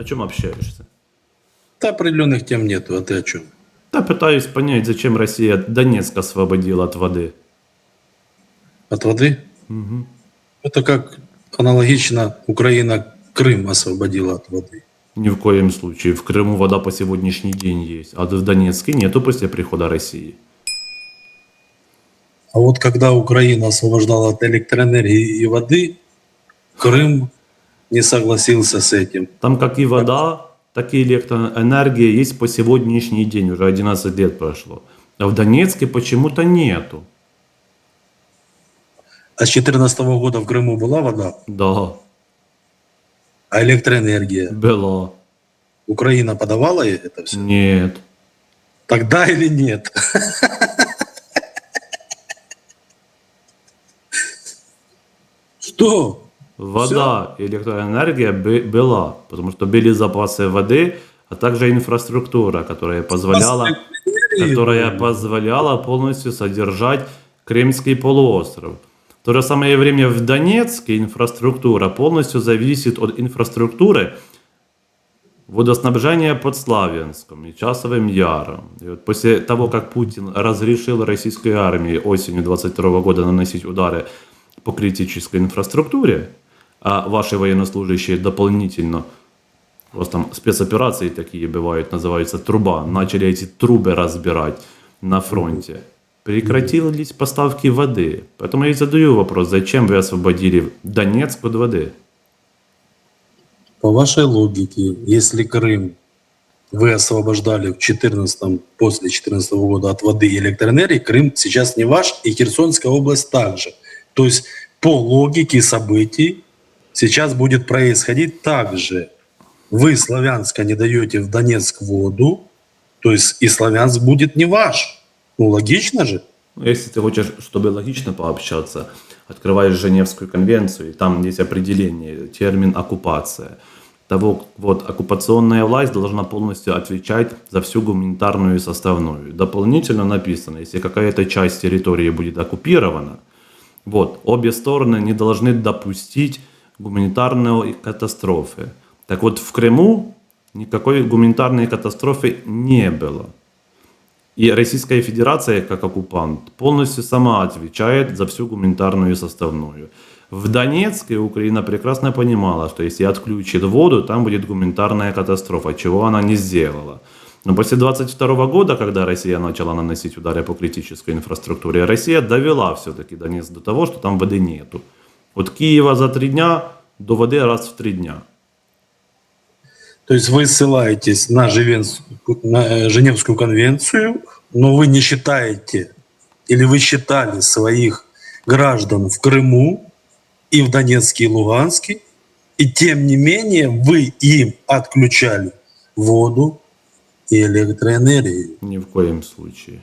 О чем общаешься? Да, определенных тем нету, а ты о чем? Да пытаюсь понять, зачем Россия Донецк освободила от воды. От воды? Мгм. Это как аналогично Украина Крым освободила от воды. Ни в коем случае. В Крыму вода по сегодняшний день есть, а в Донецке нету после прихода России. А вот когда Украина освобождала от электроэнергии и воды, Крым не согласился с этим. Там как и вода, так и электроэнергия есть по сегодняшний день. Уже 11 лет прошло. А в Донецке почему-то нету. А с 2014 года в Крыму была вода, Да, а электроэнергия. была. Украина подавала это все? Нет. Тогда или нет? Что? Вода и электроэнергия бы- была, потому что были запасы воды, а также инфраструктура, которая позволяла, которая позволяла полностью содержать Крымский полуостров. В то же самое время в Донецке инфраструктура полностью зависит от инфраструктуры водоснабжения под Славянском и Часовым Яром. И вот после того, как Путин разрешил российской армии осенью 22 года наносить удары по критической инфраструктуре, а ваши военнослужащие дополнительно, у вас там спецоперации такие бывают, называются труба, начали эти трубы разбирать на фронте. Прекратились поставки воды. Поэтому я и задаю вопрос, зачем вы освободили Донецк от воды? По вашей логике, если Крым вы освобождали в 14 после 2014 года от воды и электроэнергии, Крым сейчас не ваш, и Херсонская область также. То есть по логике событий сейчас будет происходить так же. Вы Славянска не даете в Донецк воду, то есть и Славянск будет не ваш. Ну, логично же. Ну, Если ты хочешь, чтобы логично пообщаться, открываешь Женевскую конвенцию, и там есть определение, термин оккупация. Того, вот, оккупационная власть должна полностью отвечать за всю гуманитарную составную. Дополнительно написано, если какая-то часть территории будет оккупирована, вот, обе стороны не должны допустить гуманитарной катастрофы. Так вот, в Крыму никакой гуманитарной катастрофы не было. И Российская Федерация, как оккупант, полностью сама отвечает за всю гуманитарную составную. В Донецке Украина прекрасно понимала, что если отключит воду, там будет гуманитарная катастрофа, чего она не сделала. Но после 22 года, когда Россия начала наносить удары по критической инфраструктуре, Россия довела все-таки Донецк до того, что там воды нету. От Киева за три дня до воды раз в три дня. То есть вы ссылаетесь на, Живенскую, на Женевскую конвенцию, но вы не считаете, или вы считали своих граждан в Крыму и в Донецке и Луганске, и тем не менее вы им отключали воду и электроэнергию. Ни в коем случае.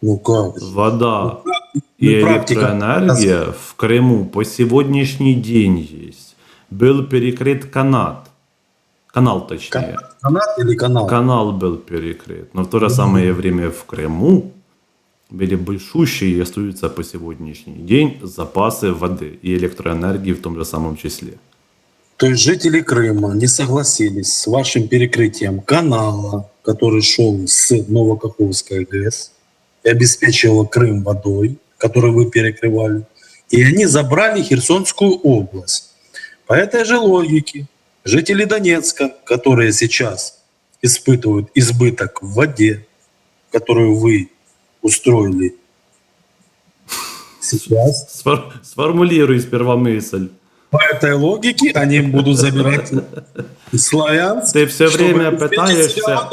Ну как? Вода и Ну, практика электроэнергия в Крыму по сегодняшний день есть. Был перекрыт канат. Канал точнее. Канат или канал? Канал был перекрыт. Но в то же самое время в Крыму были большущие и остаются по сегодняшний день запасы воды и электроэнергии в том же самом числе. То есть жители Крыма не согласились с вашим перекрытием канала, который шел с Новокаховской ГЭС и обеспечивал Крым водой, которую вы перекрывали, и они забрали Херсонскую область. По этой же логике жители Донецка, которые сейчас испытывают избыток в воде, которую вы устроили сейчас, Сфор- Сформулируй сперва мысль. по этой логике они будут забирать славянск. Ты все время пытаешься,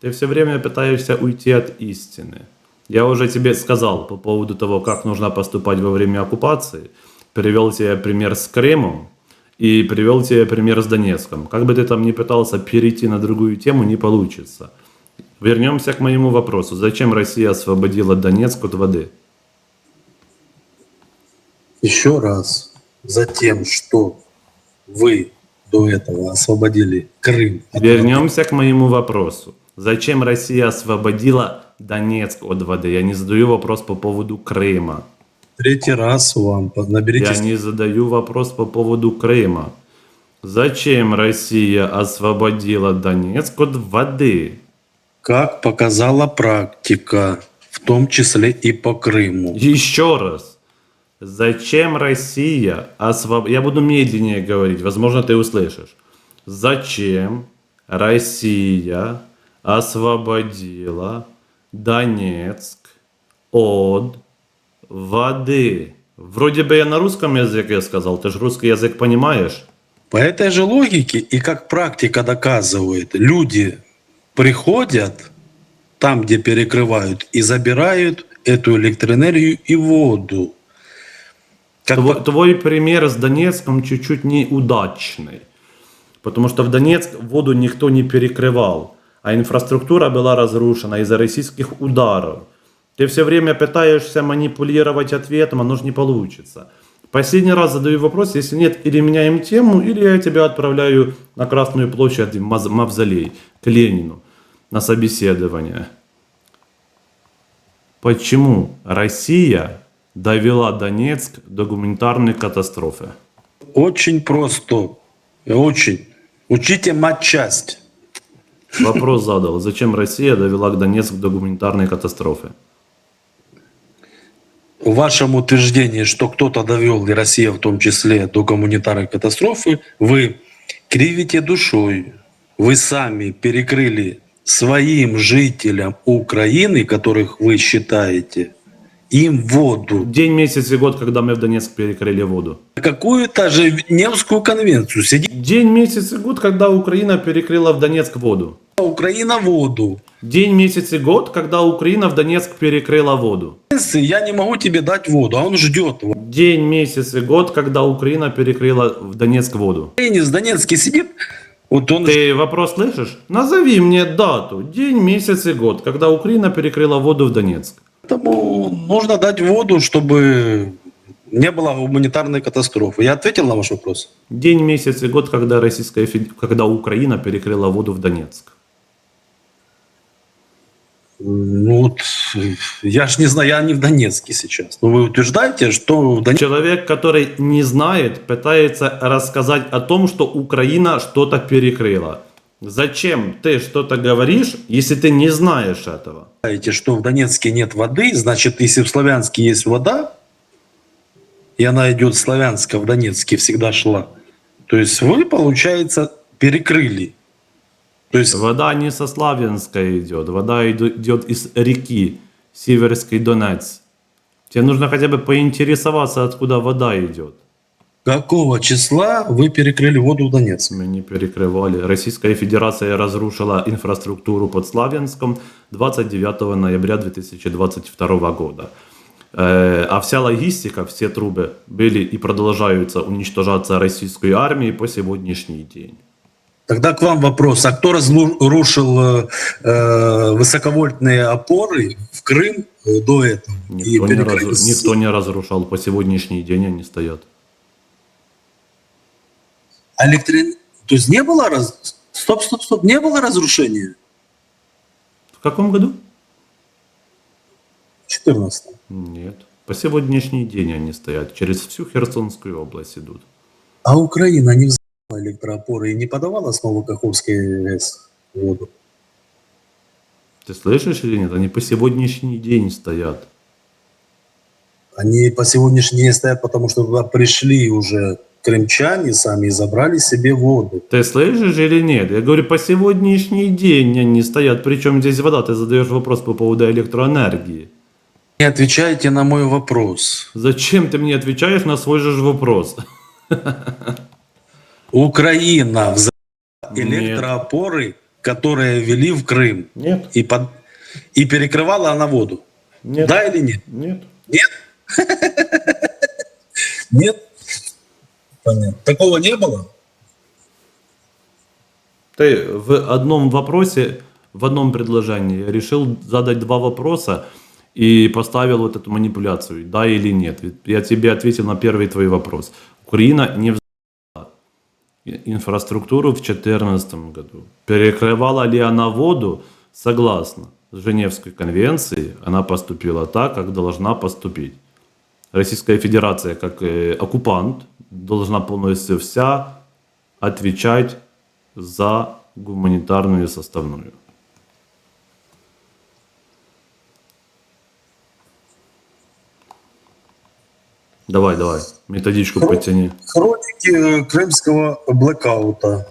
ты все время пытаешься уйти от истины. Я уже тебе сказал по поводу того, как нужно поступать во время оккупации. Привел тебе пример с Крымом и привел тебе пример с Донецком. Как бы ты там ни пытался перейти на другую тему, не получится. Вернемся к моему вопросу. Зачем Россия освободила Донецк от воды? Еще раз, за тем, что вы до этого освободили Крым Вернемся к моему вопросу. Зачем Россия освободила Донецк от воды? Я не задаю вопрос по поводу Крыма. Третий раз вам по- Я не задаю вопрос по поводу Крыма. Зачем Россия освободила Донецк от воды? Как показала практика, в том числе и по Крыму. Еще раз. Зачем Россия освободила... Я буду медленнее говорить, возможно, ты услышишь. Зачем Россия освободила Донецк от воды? Вроде бы я на русском языке сказал, ты же русский язык понимаешь? По этой же логике, и как практика доказывает, люди приходят там, где перекрывают, и забирают эту электроэнергию и воду. Как Тво- по- Твой пример с Донецком чуть-чуть неудачный. Потому что в Донецк воду никто не перекрывал, а инфраструктура была разрушена из-за российских ударов. Ты все время пытаешься манипулировать ответом, оно же не получится. Последний раз задаю вопрос, если нет, или меняем тему, или я тебя отправляю на Красную площадь в Мавзолей, к Ленину, на собеседование. Почему Россия довела Донецк до гуманитарной катастрофы? Очень просто. Очень. Учите матчасть. Вопрос задал. Зачем Россия довела Донецк до гуманитарной катастрофы? В вашем утверждении, что кто-то довел, и Россия в том числе, до гуманитарной катастрофы, вы кривите душой. Вы сами перекрыли своим жителям Украины, которых вы считаете, им воду. День, месяц и год, когда мы в Донецк перекрыли воду. Какую-то же Невскую конвенцию. Сидит День, месяц и год, когда Украина перекрыла в Донецк воду. Украина воду. День, месяц и год, когда Украина в Донецк перекрыла воду. Я не могу тебе дать воду, а он ждет. День, месяц и год, когда Украина перекрыла в Донецк воду. Украине с Донецке сидит, вот он Ты вопрос слышишь? Назови мне дату, день, месяц и год, когда Украина перекрыла воду в Донецк. Поэтому нужно дать воду, чтобы не было гуманитарной катастрофы. Я ответил на ваш вопрос? День, месяц и год, когда, Российская, когда Украина перекрыла воду в Донецк. Ну вот, я ж не знаю, я не в Донецке сейчас. Но вы утверждаете, что в Донецке... Человек, который не знает, пытается рассказать о том, что Украина что-то перекрыла. Зачем ты что-то говоришь, если ты не знаешь этого? что в Донецке нет воды, значит, если в Славянске есть вода, и она идет славянска в Донецке всегда шла, то есть вы, получается, перекрыли. То есть Вода не со Славянска идет, вода идет из реки Северский Донец. Тебе нужно хотя бы поинтересоваться, откуда вода идет. Какого числа вы перекрыли воду в Донецк? Мы не перекрывали. Российская Федерация разрушила инфраструктуру под Славянском 29 ноября 2022 года. Э, А вся логистика, все трубы были и продолжаются уничтожаться российской армией по сегодняшний день. Тогда к вам вопрос, а кто разрушил э, э, высоковольтные опоры в Крым э, до этого? Никто, не, разру- никто не разрушал. По сегодняшний день они стоят. А электрин- То есть не было раз... Стоп, стоп, стоп, не было разрушения? В каком году? 14 Нет. По сегодняшний день они стоят. Через всю Херсонскую область идут. А Украина не взяла электроопоры и не подавала с Новокаховской ГЭС воду? Ты слышишь или нет? Они по сегодняшний день стоят. Они по сегодняшний день стоят, потому что туда пришли уже крымчане сами забрали себе воду. Ты слышишь или нет? Я говорю, по сегодняшний день они стоят. Причем здесь вода? Ты задаешь вопрос по поводу электроэнергии. Не отвечаете на мой вопрос. Зачем ты мне отвечаешь на свой же вопрос? Украина Нет. электроопоры, которые вели в Крым. Нет, И, под... и перекрывала она воду. нет, Да или нет? нет. Нет? Нет? Понятно. Такого не было? Ты в одном вопросе, в одном предложении решил задать два вопроса и поставил вот эту манипуляцию, да или нет. Я тебе ответил на первый твой вопрос. Украина не взяла инфраструктуру в 2014 году. Перекрывала ли она воду? Согласно Женевской конвенции, она поступила так, как должна поступить. Российская Федерация, как оккупант, должна полностью вся отвечать за гуманитарную составную. Давай, давай, методичку потяни. Хроники э, крымского блэкаута.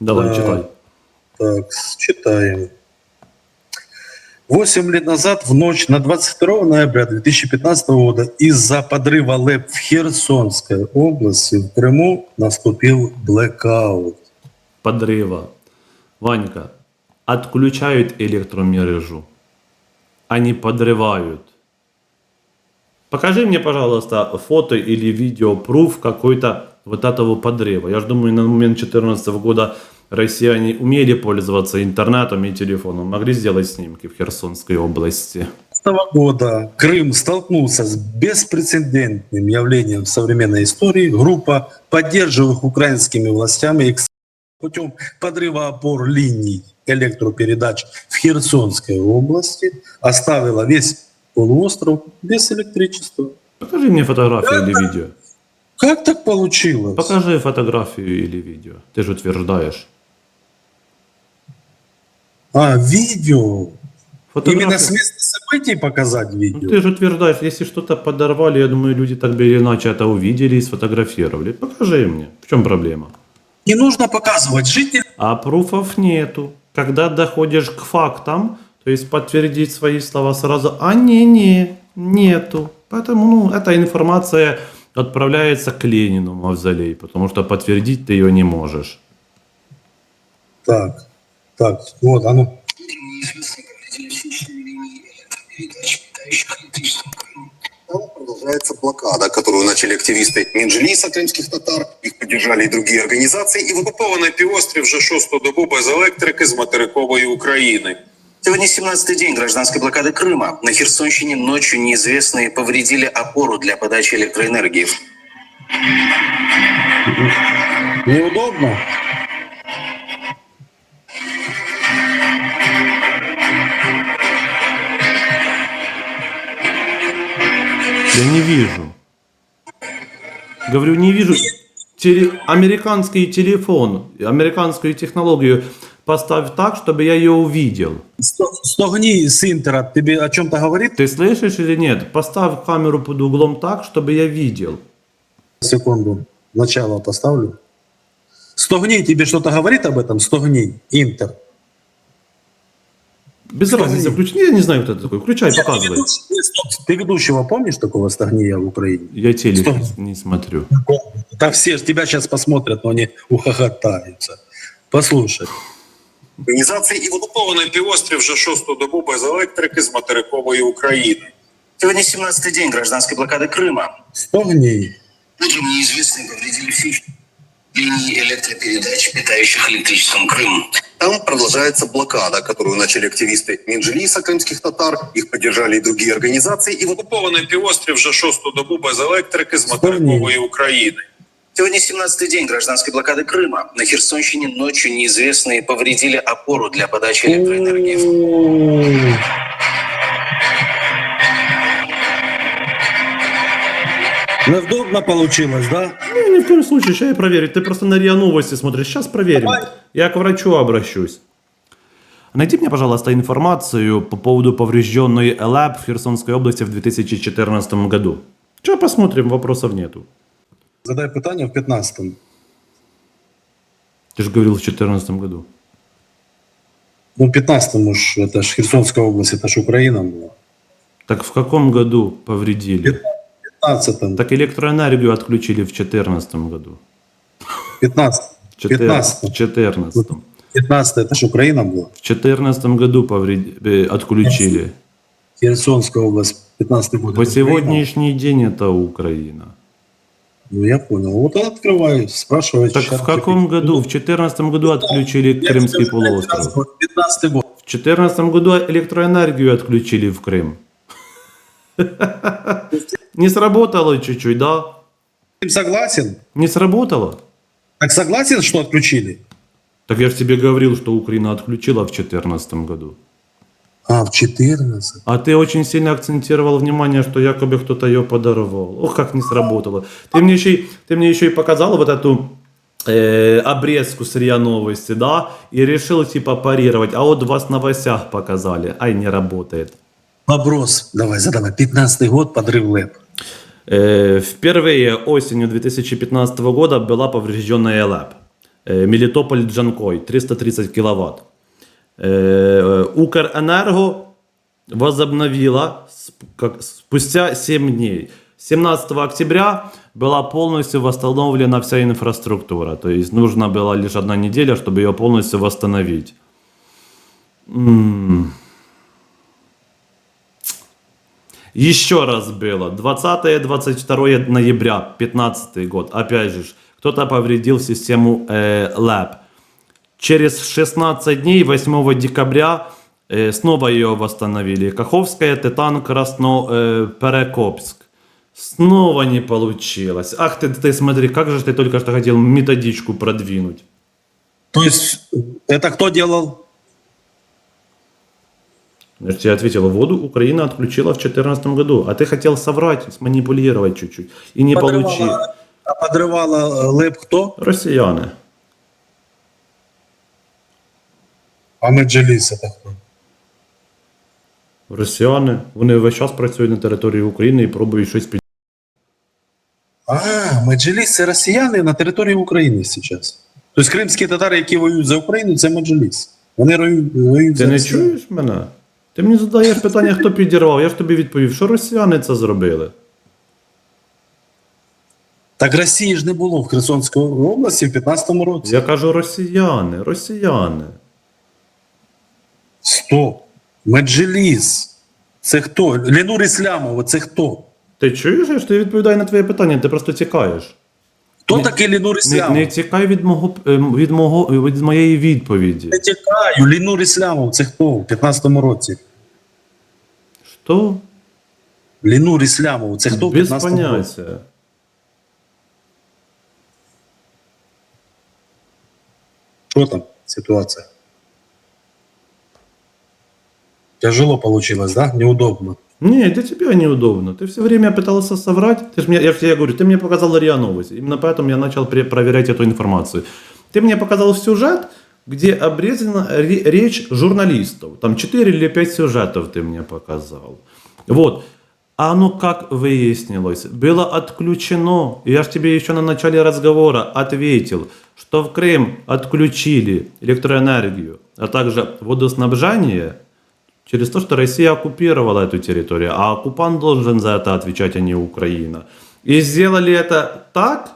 Давай, Да. читай. Так, читаем. Восемь лет назад, в ночь на 22 ноября 2015 года, из-за подрыва ЛЭП в Херсонской области в Крыму наступил блэкаут. Подрыва. Ванька, отключают электромережу, не подрывают. Покажи мне, пожалуйста, фото или видео, пруф какой-то вот этого подрыва. Я же думаю, на момент 2014 года россияне умели пользоваться интернетом и телефоном, могли сделать снимки в Херсонской области. 2015 года Крым столкнулся с беспрецедентным явлением в современной истории. Группа поддерживаемых украинскими властями путем подрыва опор линий электропередач в Херсонской области оставила весь полуостров без электричества. Покажи мне фотографию или видео. Как так получилось? Покажи фотографию или видео. Ты же утверждаешь. А, видео. Фотографию. Именно с места событий показать Ну, видео. ты же утверждаешь, если что-то подорвали, я думаю, люди так бы или иначе это увидели и сфотографировали. Покажи мне, в чем проблема. Не нужно показывать. Жители А пруфов нету. Когда доходишь к фактам, то есть подтвердить свои слова сразу, а не-не, нету. Поэтому ну, эта информация отправляется к Ленину в мавзолей, потому что подтвердить ты ее не можешь. Так, так, вот оно. Там продолжается блокада, которую начали активисты Мінджеліса, кримських татар, їх піддержали і другі організації, і в окупований півострів вже шосту добу без електрики з материкової України. Сегодня 17-й день гражданской блокады Крыма. На Херсонщине ночью неизвестные повредили опору для подачи электроэнергии. Неудобно? Я не вижу. Говорю, не вижу. Теле- Американский телефон, американскую технологию поставь так, чтобы я ее увидел. Сто- Стогни с Интера тебе о чем-то говорит? Ты слышишь или нет? Поставь камеру под углом так, чтобы я видел. Секунду, начало поставлю. Стогни тебе что-то говорит об этом? Стогни, Интер. Без Стогни. разницы, включи. Я не знаю, кто это такой. Включай, Ты показывай. ведущ- нет, стоп, Ты ведущего помнишь такого Стогния в Украине? Я телек Что? не смотрю. Да все ж тебя сейчас посмотрят, но они ухохотаются. Послушай. Організації і в окупований півострів вже шосту добу без електрики з материкової України. Сегодня 17-й день гражданской блокады Крыма. Стогни. Утром неизвестные повредили все линии электропередач, питающих электричеством Крым. Там продолжается блокада, которую начали активисты Мінджеліса, кримських татар, їх піддержали і другі організації, і в окупований півострів вже шосту добу без електрики з материкової України. Сегодня 17-й день гражданской блокады Крыма. На Херсонщине ночью неизвестные повредили опору для подачи электроэнергии. О, Неудобно получилось, да? Ну, ни в коем случае, сейчас я проверю. Ты просто на РИА Новости смотришь. Сейчас проверим. Давай. Я к врачу обращусь. Найди мне, пожалуйста, информацию по поводу поврежденной ЛАП в Херсонской области в 2014 году. Че посмотрим, вопросов нету. Задай питання в 15-му. Ты же говорил в 2014 году. Ну, в 15-му ж, это ж Херсонская область, это ж Украина была. Так в каком году повредили? В 15-м, Так электроэнергию отключили в 2014 году. 15 В 14 в 15 14 15 это ж Украина была. В 2014 году повред- э, отключили. Херсонская область, 15 год. По это Украина. сегодняшний день это Украина. Ну, я понял. Вот я открываю, спрашиваю. Так в каком году? В 2014 году отключили Крымский полуостров. 15 год. В 2014 году электроэнергию отключили в Крым. Не сработало чуть-чуть, да? Ты согласен? Не сработало? Так согласен, что отключили? Так я же тебе говорил, что Украина отключила в 2014 году. А, в 14. А ты очень сильно акцентировал внимание, что якобы кто-то ее подорвал. Ох, как не сработало. Ты мне еще, ты мне еще и показал вот эту э, обрезку с РИА Новости, да, и решил типа парировать, а вот вас в новостях показали, ай, не работает. Вопрос, давай, задавай. 15 год, подрыв ЛЭП. Э, Впервые осенью 2015 года была поврежденная ЛЭП. Э, Мелитополь Джанкой, 330 киловатт. Э, Укрэнерго возобновила спустя 7 дней. 17 октября была полностью восстановлена вся инфраструктура. То есть нужна была лишь одна неделя, чтобы ее полностью восстановить. М. Еще раз было. 20-22 ноября, 15 год. Опять же, кто-то повредил систему э, LAB. Через 16 дней, 8 декабря, э, снова ее восстановили. Каховская, Титан, Красно, э, Перекопск. Снова не получилось. Ах ты, ты смотри, как же ты только что хотел методичку продвинуть. То есть это кто делал? Я же тебе ответил, воду Украина отключила в 2014 году, а ты хотел соврать, сманипулировать чуть-чуть. И не получил. Подрывала, а подрывала э, ЛЭП кто? Россияне. А Меджеліс это хто? Росіяни, вони весь час працюють на території України і пробують щось під. А, Меджеліс це росіяни на території України зараз. Тобто кримські татари, які воюють за Україну, це Меджеліс. Вони воюють, воюють Ти за не Росію. чуєш мене? Ти мені задаєш питання, хто підірвав. Я ж тобі відповів, що росіяни це зробили. Так Росії ж не було в Херсонській області в 15-му році. Я кажу росіяни, росіяни. Стоп. Меджеліс. Це хто? Ленур Іслямов, це хто? Ти чуєш, я ж тобі відповідаю на твоє питання, ти просто тікаєш. Хто Не- такий Ленур Не, Іслямов? не тікай від, мого, ем, від, мого, від моєї відповіді. Не тікаю. Ленур Іслямов, це хто в 15-му році? Що? Ленур Іслямов, це хто в Без 15-му році? поняття. Что там ситуация? Тяжело получилось, да? Неудобно. Не, для тебя неудобно. Ты все время пытался соврать. Ты ж мне, я, тебе говорю, ты мне показал РИА Новости. Именно поэтому я начал проверять эту информацию. Ты мне показал сюжет, где обрезана ре- речь журналистов. Там 4 или 5 сюжетов ты мне показал. Вот. А оно как выяснилось? Было отключено. Я же тебе еще на начале разговора ответил, что в Крым отключили электроэнергию, а также водоснабжение через то, что Россия оккупировала эту территорию, а оккупант должен за это отвечать, а не Украина. И сделали это так,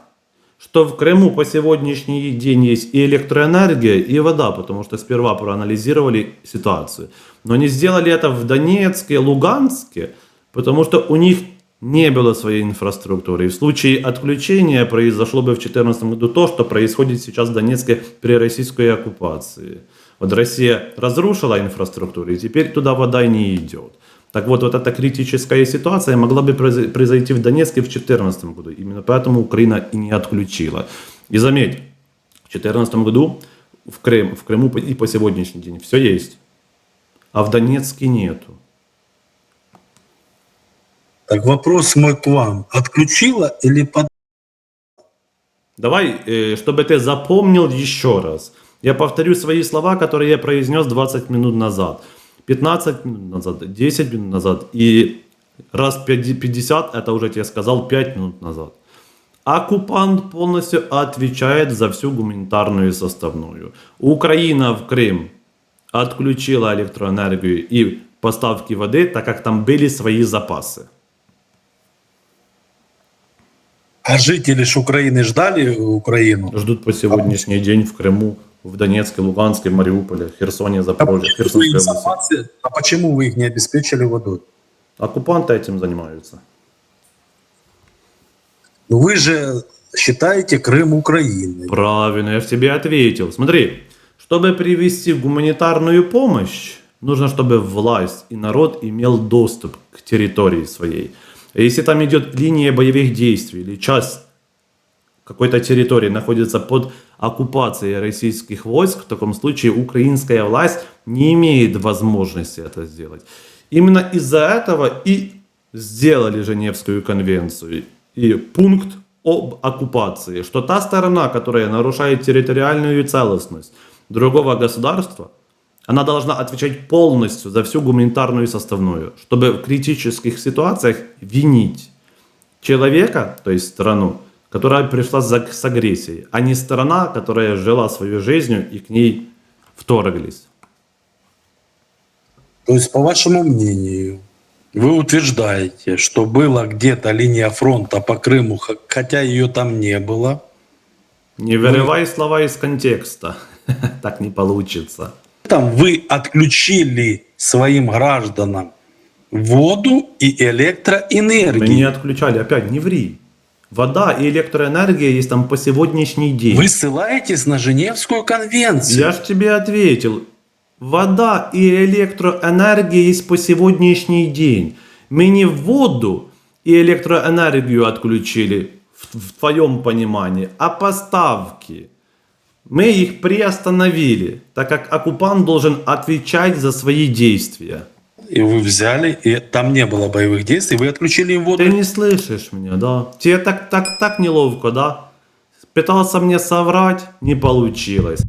что в Крыму по сегодняшний день есть и электроэнергия, и вода, потому что сперва проанализировали ситуацию. Но они сделали это в Донецке, Луганске, потому что у них не было своей инфраструктуры. И в случае отключения произошло бы в 2014 году то, что происходит сейчас в Донецке при российской оккупации. Вот Россия разрушила инфраструктуру, и теперь туда вода не идет. Так вот, вот эта критическая ситуация могла бы произо- произойти в Донецке в 2014 году. Именно поэтому Украина и не отключила. И заметь, в 2014 году в, Крым, в Крыму и по сегодняшний день все есть, а в Донецке нету. Так вопрос мой к вам. Отключила или под... Давай, э, чтобы ты запомнил еще раз. Я повторю свои слова, которые я произнес 20 минут назад, 15 минут назад, 10 минут назад и раз 50, это уже тебе сказал 5 минут назад. Оккупант полностью отвечает за всю гуманитарную составную. Украина в Крым отключила электроэнергию и поставки воды, так как там были свои запасы. А жители ж Украины ждали Украину? Ждут по сегодняшний день в Крыму, в Донецке, Луганске, Мариуполе, Херсоне, А Запорожье, вы Херсонской области. а почему вы их не обеспечили водой? Оккупанты этим занимаются. Ну вы же считаете Крым Украиной. Правильно, я же тебе ответил. Смотри, чтобы привести гуманитарную помощь, нужно, чтобы власть и народ имел доступ к территории своей. А Если там идет линия боевых действий или часть какой-то территории находится под оккупацией российских войск, в таком случае украинская власть не имеет возможности это сделать. Именно из-за этого и сделали Женевскую конвенцию. И пункт об оккупации, что та сторона, которая нарушает территориальную целостность другого государства, она должна отвечать полностью за всю гуманитарную составную, чтобы в критических ситуациях винить человека, то есть страну, которая пришла с агрессией, а не сторона, которая жила свою жизнью и к ней вторглись. То есть, по вашему мнению, вы утверждаете, что была где-то линия фронта по Крыму, хотя ее там не было. Не вырывай слова из контекста. Так не получится. Там вы отключили своим гражданам воду и Мы электроэнергию. не отключали, опять не ври. Вода и электроэнергия есть там по сегодняшний день. Вы ссылаетесь на Женевскую конвенцию. Я ж тебе ответил. Вода и электроэнергия есть по сегодняшний день. Мы не воду и электроэнергию отключили в, в твоем понимании, а поставки. Мы их приостановили, так как оккупант должен отвечать за свои действия. И вы взяли, и там не было боевых действий, вы отключили им воду. Ты не слышишь меня, да? Тебе так, так, так неловко, да? Пытался мне соврать, не получилось.